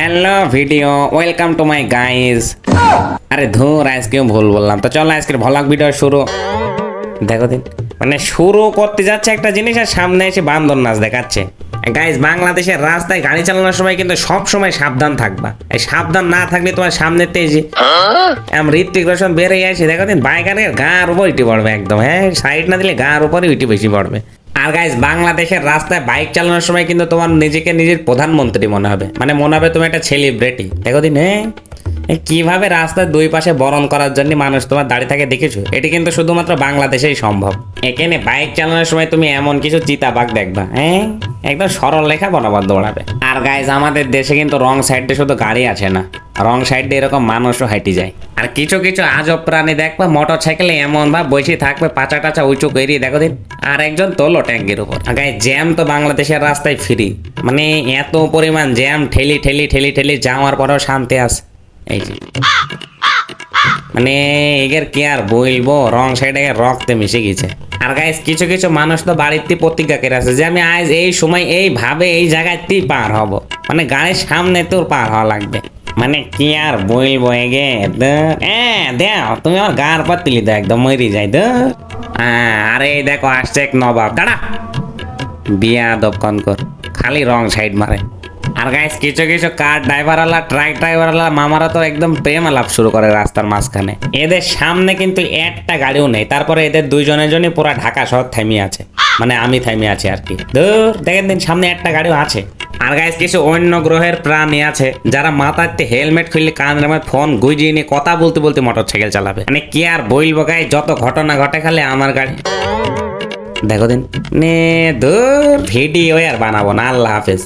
Hello video welcome to my guys আরে ধুর আজকেও ভুল বললাম। তো চলো আজকের ভ্লগ ভিডিও শুরু। দেখো দিন। মানে শুরু করতে যাচ্ছে একটা জিনিস আর সামনে এসে বান্দর নাচ দেখাচ্ছে। গাইস বাংলাদেশের রাস্তায় গাড়ি চালানোর সময় কিন্তু সব সময় সাবধান থাকবা। এই সাবধান না থাকলে তোমার সামনে তেজে আমি ঋত্বিক রোশন বেরিয়ে আসি। দেখো দিন, বাইকারের গাঁর উপর ইটি পড়বে একদম হ্যাঁ? সাইড না দিলে গাঁর উপরে ইটি বেশি পড়বে। আর গাইজ বাংলাদেশের রাস্তায় বাইক চালানোর সময় কিন্তু তোমার নিজেকে নিজের প্রধানমন্ত্রী মনে হবে। মানে মনে হবে তুমি একটা সেলিব্রিটি দেখো দিন হ্যাঁ কীভাবে রাস্তার দুই পাশে বরণ করার জন্য মানুষ তোমার দাঁড়িয়ে থাকে দেখেছ? এটি কিন্তু শুধুমাত্র বাংলাদেশেই সম্ভব। এখানে বাইক চালানোর সময় তুমি এমন কিছু চিতাবাঘ দেখবা হ্যাঁ একদম সরল লেখা বরাবর দৌড়াবে। আর গাইজ আমাদের দেশে কিন্তু রং সাইডে শুধু গাড়ি আছে না, রং সাইডে এরকম মানুষও হাইটে যায়। আর কিছু কিছু আজব প্রাণী দেখবে মোটর সাইকেলে এমন বা বসে থাকবে, পাচা টাচা উঁচু করিয়ে দেখো দিন। আর একজন তোলো ট্যাঙ্কের উপর। গায়ে জ্যাম তো বাংলাদেশের রাস্তায় ফ্রি মানে এত পরিমাণ জ্যাম ঠেলি ঠেলি ঠেলি ঠেলি যাওয়ার পরেও শান্তি আছে। এই যে। মানে এগের কি আর বলব, রং সাইডে রক্তে মিশে গেছে। আর গাইস কিছু কিছু মানুষ তো বাড়িতে প্রতিজ্ঞা করে আছে যে আমি আজ এই সময় এইভাবে এই জায়গাতেই পার হব। মানে গাড়ির সামনে তোর পার হওয়া লাগবে। মানে কি আর বলব এগে? দেও, তুমি আমার গার পর তুলি দাও, একদম মরি যাই তো আরে এই দেখো, আসছে এক নবাব। দাঁড়া। বিয়া দপকন কর খালি রং সাইড মারে। আর গাইস কিছু কিছু কার ড্রাইভারওয়ালা ট্রাক ড্রাইভারওয়ালা মামারা তো একদম প্রেম আলাপ শুরু করে রাস্তার মাঝখানে। এদের সামনে কিন্তু একটা গাড়িও নেই। তারপরে এদের দুইজনের জন্য পুরো ঢাকা শহর থামি আছে। মানে আমি থামি আছি আর কি। দূর দেখেন দিন, সামনে একটা গাড়িও আছে। আর গাইস কিছু অন্য গ্রহের প্রাণী আছে, যারা মাথাতে হেলমেট খুললে কানের মধ্যে ফোন গুজিয়ে নিয়ে কথা বলতে বলতে মোটর সাইকেল চালাবে। মানে কি আর বলব গাই যত ঘটনা ঘটে খালে আমার গাড়ি। দেখো দিন, নে দূর ভিডিও আর বানাবো না, আল্লাহ হাফেজ।